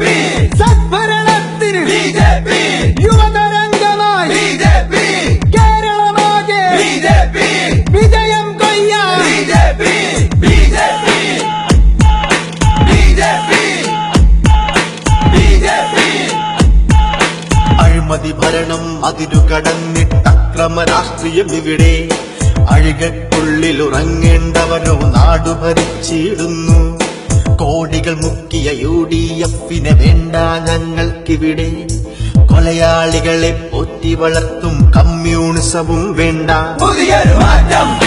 P. സദ്ഭരണത്തിന് B J P. യുവതരംഗമായി B J P. കേരളമാകെ ബി ജെ പി. വിജയം കൊയ്യാൻ B J P. B J അഴിമതി ഭരണം അതിരു കടന്നിട്ട് അക്രമ രാഷ്ട്രീയം ഇവിടെ. അഴുകക്കുള്ളിൽ ഉറങ്ങേണ്ടവരോ നാടു കോടികൾ മുക്കിയ യു ഡി എഫിനെ വേണ്ട ഞങ്ങൾക്കിവിടെ. കൊലയാളികളെ പോറ്റി വളർത്തും കമ്മ്യൂണിസവും വേണ്ട. പുതിയൊരു മാറ്റം.